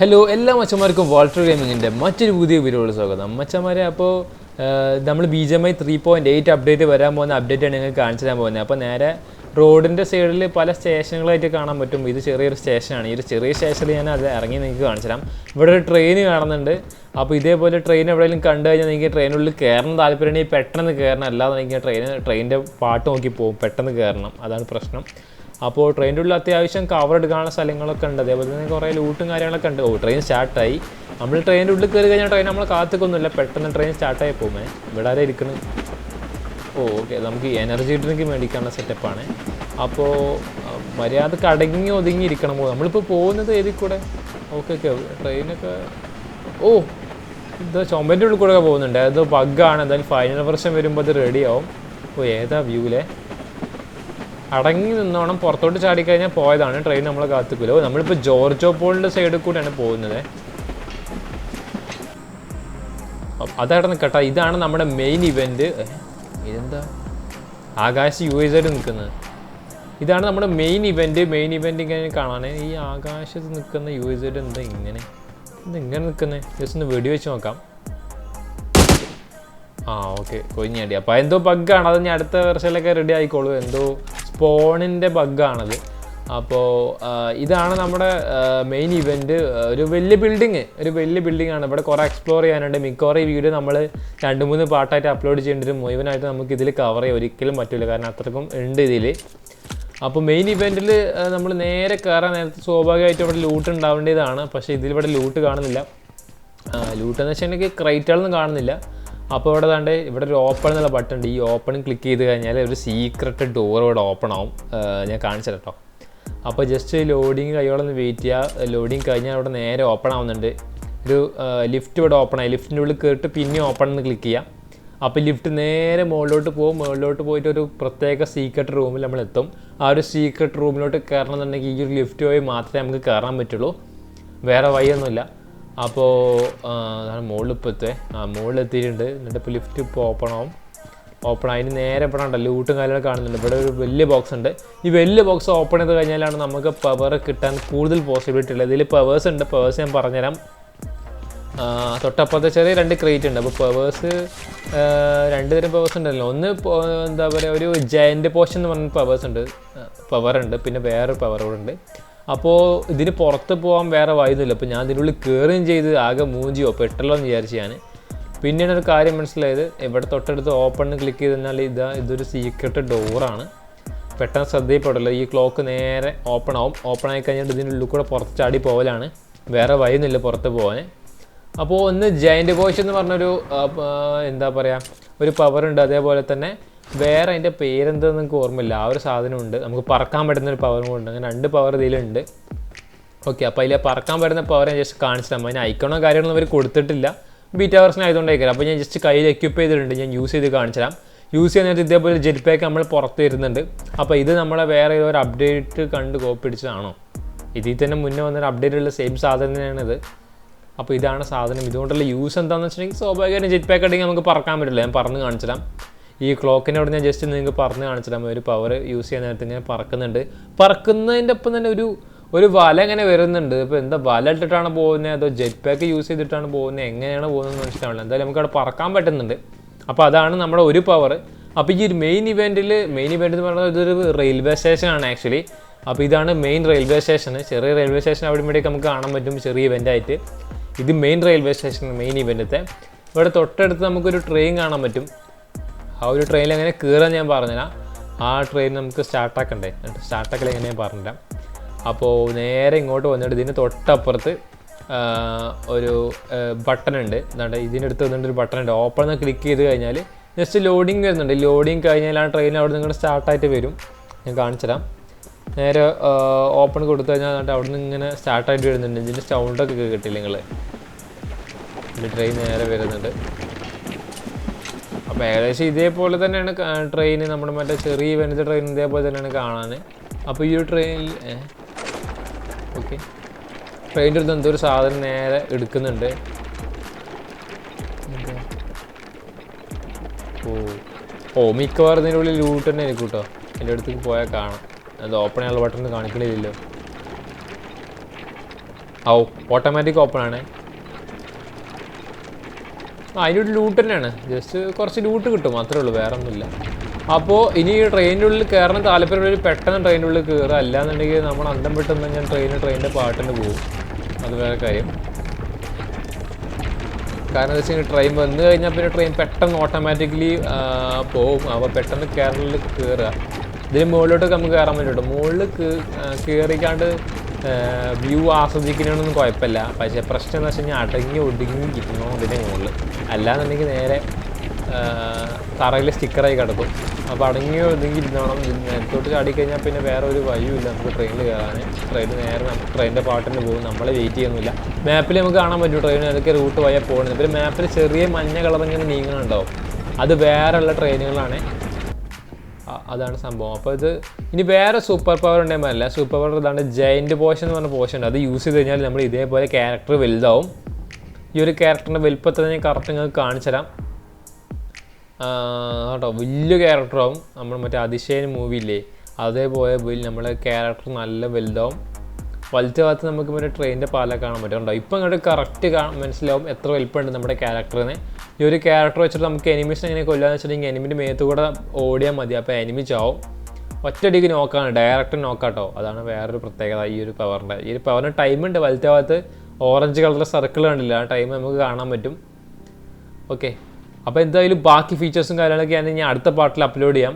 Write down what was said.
Hello എല്ലാ മച്ചന്മാർക്കും Walter ഗെയിമിങ്ങിന്റെ മറ്റൊരു പുതിയ വീഡിയോയിൽ സ്വാഗതം. മച്ചന്മാരെ അപ്പോൾ നമ്മൾ B G I three point eight update വരാൻ പോകുന്ന അപ്ഡേറ്റാണ് നിങ്ങൾക്ക് കാണിച്ചു തരാൻ പോകുന്നത്. അപ്പോൾ നേരെ റോഡിന്റെ സൈഡിൽ പല സ്റ്റേഷനുകളായിട്ട് കാണാൻ പറ്റും. ഇത് ചെറിയൊരു സ്റ്റേഷനാണ്. ഈ ഒരു ചെറിയ സ്റ്റേഷനിൽ ഞാൻ അത് ഇറങ്ങി നിങ്ങൾക്ക് കാണിച്ചു തരാം. ഇവിടെ ഒരു ട്രെയിൻ കാണുന്നുണ്ട്. അപ്പോൾ ഇതേപോലെ ട്രെയിൻ എവിടെയെങ്കിലും കണ്ടു കഴിഞ്ഞാൽ നിങ്ങൾക്ക് ട്രെയിനുള്ളിൽ കയറണം താല്പര്യമുണ്ടെങ്കിൽ പെട്ടെന്ന് കയറണം അല്ലാതെ നിങ്ങൾക്ക് ട്രെയിൻ ട്രെയിനിന്റെ പാട്ട് നോക്കി പോകും. പെട്ടെന്ന് കയറണം അതാണ് പ്രശ്നം. അപ്പോൾ ട്രെയിനിന്റെ ഉള്ളിൽ അത്യാവശ്യം കവർ എടുക്കാനുള്ള സ്ഥലങ്ങളൊക്കെ ഉണ്ട്. അതേപോലെ തന്നെ കുറേ ലൂട്ടും കാര്യങ്ങളൊക്കെ ഉണ്ട്. ഓ ട്രെയിൻ സ്റ്റാർട്ടായി നമ്മൾ ട്രെയിനിന്റെ ഉള്ളിൽ കയറി കഴിഞ്ഞാൽ ട്രെയിൻ നമ്മൾ കാത്തിക്കൊന്നുമില്ല. പെട്ടെന്ന് ട്രെയിൻ സ്റ്റാർട്ടായി പോകുമേ ഇവിടെ ആരെ ഇരിക്കുന്നത് ഓ ഓക്കെ നമുക്ക് എനർജി ഡ്രിങ്ക് മേടിക്കാനുള്ള സെറ്റപ്പാണ് അപ്പോൾ മര്യാദയ്ക്ക് അടങ്ങി ഒതുങ്ങി ഇരിക്കണം. നമ്മളിപ്പോൾ പോകുന്നത് ഏതിൽ കൂടെ? ഓക്കെ ഓക്കെ ട്രെയിനൊക്കെ ഓ ഇത് ചുമന്റെ ഉള്ളിൽ കൂടെ പോകുന്നുണ്ട്. അത് ബഗ്ഗാണ് എന്തായാലും ഫൈനൽ വർഷം വരുമ്പോൾ അത് റെഡിയാവും ഓ ഏതാ വ്യൂവിലെ അടങ്ങി നിന്നോണം പുറത്തോട്ട് ചാടിക്കഴിഞ്ഞാൽ പോയതാണ്. ട്രെയിൻ നമ്മൾ കാത്തുക്കില്ല നമ്മളിപ്പോൾ ജോർജോ പോളിന്റെ സൈഡിൽ കൂടെയാണ് പോകുന്നത്. അതവിടെ നിൽക്കട്ടെ ഇതാണ് നമ്മുടെ മെയിൻ ഇവന്റ് ഇതെന്താ? ആകാശ് യു എസ് ആയിട്ട് നിൽക്കുന്നത്. ഇതാണ് നമ്മുടെ മെയിൻ ഇവന്റ് മെയിൻ ഇവന്റ് ഇങ്ങനെ കാണാൻ ഈ ആകാശത്ത് നിൽക്കുന്ന യു എസ് ആയിട്ട് എന്താ ഇങ്ങനെ? എന്താ ഇങ്ങനെ നിൽക്കുന്നത് ജസ്റ്റ് ഒന്ന് വെടിവെച്ച് നോക്കാം. ആ ഓക്കെ. കൊഞ്ഞടി അപ്പോൾ എന്തോ ബഗ്ഗാണ് അത് ഞാൻ അടുത്ത വെർഷനിലൊക്കെ റെഡി ആയിക്കോളൂ. എന്തോ സ്പോണിന്റെ ബഗ്ഗാണത്. അപ്പോൾ ഇതാണ് നമ്മുടെ മെയിൻ ഇവന്റ് ഒരു വലിയ ബിൽഡിങ് ഒരു വലിയ ബിൽഡിംഗ് ആണ്. ഇവിടെ കുറേ എക്സ്പ്ലോർ ചെയ്യാനുണ്ട്. മിക്കവാറും ഈ വീഡിയോ നമ്മൾ രണ്ട് മൂന്ന് പാർട്ടായിട്ട് അപ്ലോഡ് ചെയ്യേണ്ടി വരും മുഴുവനായിട്ട് നമുക്ക് ഇതിൽ കവർ ചെയ്യാൻ ഒരിക്കലും പറ്റില്ല കാരണം അത്രക്കും ഉണ്ട് ഇതിൽ അപ്പോൾ മെയിൻ ഇവന്റിൽ നമ്മൾ നേരെ കയറാൻ നേരത്തെ സ്വാഭാവികമായിട്ടും ഇവിടെ ലൂട്ട് ഉണ്ടാവേണ്ടതാണ്. പക്ഷേ ഇതിലിവിടെ ലൂട്ട് കാണുന്നില്ല. ലൂട്ട് എന്ന് വെച്ചിട്ടുണ്ടെങ്കിൽ ക്രൈറ്റുകളൊന്നും കാണുന്നില്ല. അപ്പോൾ ഇവിടെ ദാണ്ട് ഇവിടെ ഒരു ഓപ്പൺ എന്നുള്ള ബട്ടൺ ഉണ്ട്. ഈ ഓപ്പൺ ക്ലിക്ക് ചെയ്ത് കഴിഞ്ഞാൽ ഒരു സീക്രട്ട് ഡോർ ഇവിടെ ഓപ്പൺ ആവും. ഞാൻ കാണിച്ചു കേട്ടോ അപ്പോൾ ജസ്റ്റ് ലോഡിങ് കൈയോളം വെയിറ്റ് ചെയ്യുക ലോഡിങ് കഴിഞ്ഞാൽ അവിടെ നേരെ ഓപ്പൺ ആവുന്നുണ്ട്. ഒരു ലിഫ്റ്റ് ഇവിടെ ഓപ്പൺ ആയി. ലിഫ്റ്റിന്റെ ഉള്ളിൽ കയറിയിട്ട് പിന്നെ ഓപ്പൺ എന്ന് ക്ലിക്ക് ചെയ്യാം. അപ്പോൾ ലിഫ്റ്റ് നേരെ മുകളിലോട്ട് പോകും. മുകളിലോട്ട് പോയിട്ട് ഒരു പ്രത്യേക സീക്രട്ട് റൂമിൽ നമ്മൾ എത്തും. ആ ഒരു സീക്രട്ട് റൂമിലോട്ട് കയറണം എന്നുണ്ടെങ്കിൽ ഈ ഒരു ലിഫ്റ്റ് വഴി മാത്രമേ നമുക്ക് കയറാൻ പറ്റുള്ളൂ. വേറെ വഴിയൊന്നുമില്ല. അപ്പോൾ ഇപ്പോൾ എത്തുവേ ആ മുകളിൽ എത്തിയിട്ടുണ്ട്. എന്നിട്ട് ഇപ്പോൾ ലിഫ്റ്റ് ഇപ്പോൾ ഓപ്പൺ ആവും. ഓപ്പൺ അതിന് നേരെ ഇവിടെ ഉണ്ടല്ലോ ലൂട്ടും കാര്യങ്ങളൊക്കെ കാണുന്നുണ്ട്. ഇവിടെ ഒരു വലിയ ബോക്സ് ഉണ്ട്. ഈ വലിയ ബോക്സ് ഓപ്പൺ ചെയ്ത് കഴിഞ്ഞാലാണ് നമുക്ക് പവർ കിട്ടാൻ കൂടുതൽ പോസിബിലിറ്റി ഉള്ളത്. ഇതിൽ പവേഴ്സ് ഉണ്ട്. പവേഴ്സ് ഞാൻ പറഞ്ഞുതരാം. തൊട്ടപ്പുറത്തെ ചെറിയ രണ്ട് ക്രേറ്റ് ഉണ്ട്. അപ്പോൾ പവേഴ്സ് രണ്ട് തരം പവേഴ്സ് ഉണ്ടല്ലോ. ഒന്ന് എന്താ പറയുക ഒരു ജയന്റ് പോഷൻ എന്ന് പറഞ്ഞ പവേഴ്സ് ഉണ്ട്. പവർ ഉണ്ട്. പിന്നെ വേറൊരു പവർ കൂടെ ഉണ്ട്. അപ്പോൾ ഇതിന് പുറത്ത് പോകാൻ വേറെ വഴിയൊന്നുമില്ല. അപ്പോൾ ഞാൻ ഇതിനുള്ളിൽ കയറുകയും ചെയ്ത് ആകെ മൂഞ്ചിയോ പെട്ടല്ലോ എന്ന് വിചാരിച്ച് ഞാൻ. പിന്നീട് ഒരു കാര്യം മനസ്സിലായത് ഇവിടെ തൊട്ടടുത്ത് ഓപ്പൺ ക്ലിക്ക് ചെയ്ത് കഴിഞ്ഞാൽ ഇതാ ഇതൊരു സീക്രട്ട് ഡോറാണ് പെട്ടെന്ന് ശ്രദ്ധയിൽപ്പെടില്ല ഈ ക്ലോക്ക് നേരെ ഓപ്പൺ ആവും. ഓപ്പൺ ആയി കഴിഞ്ഞിട്ട് ഇതിന്റെ ഉള്ളിൽ കൂടെ പുറത്ത് ചാടി പോകലാണ് വേറെ വഴിയൊന്നുമില്ല പുറത്ത് പോകാൻ അപ്പോൾ ഒന്ന് ജയന്റ് ബോയ്സ് എന്ന് പറഞ്ഞൊരു എന്താ പറയുക ഒരു പവറുണ്ട് അതേപോലെ തന്നെ വേറെ അതിന്റെ പേരെന്താന്ന് നിങ്ങൾക്ക് ഓർമ്മയില്ല. ആ ഒരു സാധനമുണ്ട്. നമുക്ക് പറക്കാൻ പറ്റുന്ന ഒരു പവറും ഉണ്ട്. അങ്ങനെ രണ്ട് പവർ ഇതിലുണ്ട്. ഓക്കെ അപ്പോൾ അതിൽ പറക്കാൻ പറ്റുന്ന പവർ ഞാൻ ജസ്റ്റ് കാണിച്ചു തരാം അതിന് ഐക്കണോ കാര്യങ്ങളൊന്നും അവർ കൊടുത്തിട്ടില്ല. ബീറ്റാ വെർഷൻ ആയതുകൊണ്ടായിരിക്കും അപ്പോൾ ഞാൻ ജസ്റ്റ് കയ്യിൽ എക്യുപ്പ് ചെയ്തിട്ടുണ്ട്. ഞാൻ യൂസ് ചെയ്ത് കാണിച്ചു തരാം യൂസ് ചെയ്യുന്ന നേരത്തെ ഇതേപോലെ ജെറ്റ് പാക്ക് നമ്മൾ പുറത്ത് വരുന്നുണ്ട് അപ്പോൾ ഇത് നമ്മളെ വേറെ ഏതോ ഒരു അപ്ഡേറ്റ് കണ്ട് കോപ്പി അടിച്ചതാണോ? ഇതിൽ തന്നെ മുന്നേ വന്നൊരു അപ്ഡേറ്റ് ഉള്ള സെയിം സാധനം തന്നെയാണിത്. അപ്പോൾ ഇതാണ് സാധനം. ഇതുകൊണ്ടുള്ള യൂസ് എന്താണെന്ന് വെച്ചിട്ടുണ്ടെങ്കിൽ സ്വാഭാവികമായിട്ടും ജെറ്റ് പാക്ക് ഉണ്ടെങ്കിൽ നമുക്ക് പറക്കാൻ പറ്റില്ല. ഞാൻ പറഞ്ഞ് കാണിച്ചു ഈ ക്ലോക്കിനോട് ഞാൻ ജസ്റ്റ് നിങ്ങൾക്ക് പറഞ്ഞ് കാണിച്ചു തരാം ഒരു പവർ യൂസ് ചെയ്യാൻ നേരത്തെ ഇങ്ങനെ പറക്കുന്നുണ്ട്. പറക്കുന്നതിന്റെ ഒപ്പം തന്നെ ഒരു ഒരു വല ഇങ്ങനെ വരുന്നുണ്ട്. ഇപ്പോൾ എന്താ വല ഇട്ടിട്ടാണ് പോകുന്നത്? അതോ ജെറ്റ് പാക്ക് യൂസ് ചെയ്തിട്ടാണ് പോകുന്നത്? എങ്ങനെയാണ് പോകുന്നത് മനസ്സിലാവില്ല. എന്തായാലും നമുക്ക് അവിടെ പറക്കാൻ പറ്റുന്നുണ്ട്. അപ്പോൾ അതാണ് നമ്മുടെ ഒരു പവർ അപ്പോൾ ഈ ഒരു മെയിൻ ഇവന്റിൽ മെയിൻ ഇവന്റ് എന്ന് പറയുന്നത് ഇതൊരു റെയിൽവേ സ്റ്റേഷനാണ് ആക്ച്വലി അപ്പോൾ ഇതാണ് മെയിൻ റെയിൽവേ സ്റ്റേഷൻ ചെറിയ റെയിൽവേ സ്റ്റേഷൻ അവിടെ ഇവിടെയൊക്കെ നമുക്ക് കാണാൻ പറ്റും. ചെറിയ ഇവന്റ് ആയിട്ട്. ഇത് മെയിൻ റെയിൽവേ സ്റ്റേഷൻ മെയിൻ ഇവന്റത്തെ ഇവിടെ തൊട്ടടുത്ത് നമുക്കൊരു ട്രെയിൻ കാണാൻ പറ്റും. ആ ഒരു ട്രെയിനിൽ എങ്ങനെ കയറാൻ ഞാൻ പറഞ്ഞുതരാം ആ ട്രെയിൻ നമുക്ക് സ്റ്റാർട്ടാക്കണ്ടേ സ്റ്റാർട്ടാക്കൽ എങ്ങനെ പറഞ്ഞുതരാം അപ്പോൾ നേരെ ഇങ്ങോട്ട് വന്നിട്ട് ഇതിന് തൊട്ടപ്പുറത്ത് ഒരു ബട്ടൺ ഉണ്ട്. എന്താണ്ട് ഇതിനടുത്ത് വന്നിട്ട് ഒരു ബട്ടൺ ഉണ്ട്. ഓപ്പൺ എന്ന് ക്ലിക്ക് ചെയ്ത് കഴിഞ്ഞാൽ ജസ്റ്റ് ലോഡിങ് വരുന്നുണ്ട്. ലോഡിങ് കഴിഞ്ഞാൽ ആ ട്രെയിൻ അവിടെ നിന്ന് സ്റ്റാർട്ടായിട്ട് വരും. ഞാൻ കാണിച്ചുതരാം. നേരെ ഓപ്പൺ കൊടുത്തു കഴിഞ്ഞാൽ അവിടെ നിന്ന് ഇങ്ങനെ സ്റ്റാർട്ടായിട്ട് വരുന്നുണ്ട്. ഇതിന്റെ സൗണ്ടൊക്കെ കിട്ടില്ല നിങ്ങൾ ഇതിന്റെ ട്രെയിൻ നേരെ വരുന്നുണ്ട്. അപ്പോൾ ഏകദേശം ഇതേപോലെ തന്നെയാണ് ട്രെയിൻ നമ്മുടെ മറ്റേ ചെറിയ വനിത ട്രെയിൻ ഇതേപോലെ തന്നെയാണ് കാണാൻ അപ്പോൾ ഈ ഒരു ട്രെയിനിൽ ഓക്കെ ട്രെയിനിന്റെ അടുത്ത് എന്തോ ഒരു സാധനം നേരെ എടുക്കുന്നുണ്ട്. ഓ ഓ മിക്കവാറും ഇതിന്റെ ഉള്ളിൽ ലൂട്ട് തന്നെ ആയിരിക്കും കേട്ടോ എന്റെ അടുത്തേക്ക് പോയാൽ കാണാം. അത് ഓപ്പൺ ചെയ്യാനുള്ള ബട്ടൺ കാണിക്കണില്ലല്ലോ. ഓ ഓട്ടോമാറ്റിക് ഓപ്പൺ ആണ്. ആ അതിനൊരു ലൂട്ട് തന്നെയാണ്. ജസ്റ്റ് കുറച്ച് ലൂട്ട് കിട്ടും മാത്രമേ ഉള്ളൂ വേറെ ഒന്നുമില്ല അപ്പോൾ ഇനി ട്രെയിനിന്റെ ഉള്ളിൽ കയറണം താല്പര്യമുള്ളവർ പെട്ടെന്ന് ട്രെയിനിന്റെ ഉള്ളിൽ കയറുക. അല്ലാന്നുണ്ടെങ്കിൽ നമ്മൾ അന്തം പെട്ടെന്ന് ഞാൻ ട്രെയിൻ ട്രെയിനിന്റെ പാട്ടിന് പോകും അത് വേറെ കാര്യം. കാരണം എന്താ വെച്ചാൽ ട്രെയിൻ വന്നു കഴിഞ്ഞാൽ പിന്നെ ട്രെയിൻ പെട്ടെന്ന് ഓട്ടോമാറ്റിക്കലി പോകും അപ്പോൾ പെട്ടെന്ന് കേരളത്തിൽ കയറുക. ഇതിന് മുകളിലോട്ടൊക്കെ നമുക്ക് കയറാൻ പറ്റുള്ളൂ മുകളിൽ കയറിക്കാണ്ട് വ്യൂ ആസ്വദിക്കുന്നതിനൊന്നും കുഴപ്പമില്ല. പക്ഷേ പ്രശ്നം എന്ന് വെച്ച് കഴിഞ്ഞാൽ അടങ്ങി ഒടുങ്ങി കിട്ടുന്നു അതിന്റെ മുകളിൽ അല്ലാന്നുണ്ടെങ്കിൽ നേരെ തറയിൽ സ്റ്റിക്കറായി കിടക്കും. അപ്പോൾ അടങ്ങി ഒതുങ്ങി ഇരുന്നോണം നേരത്തോട്ട് ചാടിക്കഴിഞ്ഞാൽ പിന്നെ വേറെ ഒരു വഴിയുമില്ല നമുക്ക് ട്രെയിനിൽ കയറാൻ ട്രെയിൻ നേരെ നമുക്ക് ട്രെയിനിന്റെ പാട്ടിന് പോകും. നമ്മളെ വെയിറ്റ് ചെയ്യുന്നില്ല. മാപ്പിൽ നമുക്ക് കാണാൻ പറ്റും ട്രെയിൻ ഏതൊക്കെ റൂട്ട് പോയാൽ പോകുന്നത് പിന്നെ മാപ്പിൽ ചെറിയ മഞ്ഞ കളർ ഇങ്ങനെ നീങ്ങുന്നുണ്ടാവും അത് വേറെയുള്ള ട്രെയിനുകളാണ് അതാണ് സംഭവം. അപ്പോൾ ഇത് ഇനി വേറെ സൂപ്പർ പവർ ഉണ്ടെങ്കിൽ അല്ല സൂപ്പർ പവർ ഇതാണ് ജയന്റ് പോഷൻ എന്ന് പറഞ്ഞ പോഷൻ ഉണ്ട്. അത് യൂസ് ചെയ്ത് കഴിഞ്ഞാൽ നമ്മൾ ഇതേപോലെ ക്യാരക്ടർ വലുതാവും. ഈ ഒരു ക്യാരക്ടറിന്റെ വലുപ്പത്തിൽ ഞാൻ കറക്റ്റ് നിങ്ങൾക്ക് കാണിച്ചു തരാം. കേട്ടോ വലിയ ക്യാരക്ടറാവും നമ്മൾ മറ്റേ അതിശയൻ മൂവി ഇല്ലേ? അതേപോലെ നമ്മളെ ക്യാരക്ടർ നല്ല വലുതാവും. വലത്തെ ഭാഗത്ത് നമുക്ക് മറ്റേ ട്രെയിനിന്റെ പാലൊക്കെ കാണാൻ പറ്റും. കേട്ടോ ഇപ്പം ഇങ്ങോട്ട് കറക്റ്റ് മനസ്സിലാവും എത്ര വലിപ്പമുണ്ട് നമ്മുടെ ക്യാരക്ടറിന് ഈ ഒരു ക്യാരക്ടർ വെച്ചിട്ട് നമുക്ക് എനിമീസ് എങ്ങനെ കൊല്ലാന്ന് വെച്ചിട്ടുണ്ടെങ്കിൽ എനിമിന്റെ മേത്ത് കൂടെ ഓടിയാൽ മതി. അപ്പോൾ എനിമി ചാവും. ഒറ്റയടിക്ക് നോക്കാണ് ഡയറക്റ്റ് നോക്കാട്ടോ അതാണ് വേറൊരു പ്രത്യേകത ഈ ഒരു പവറിന്റെ ഈ ഒരു പവറിന് ടൈമുണ്ട് വലത്തെ ഭാഗത്ത് ഓറഞ്ച് കളറിലെ സർക്കിൾ കണ്ടില്ല. ആ ടൈം നമുക്ക് കാണാൻ പറ്റും. ഓക്കെ അപ്പോൾ എന്തായാലും ബാക്കി ഫീച്ചേഴ്സും കാര്യങ്ങളൊക്കെ ഞാൻ അടുത്ത പാർട്ടിൽ അപ്ലോഡ് ചെയ്യാം.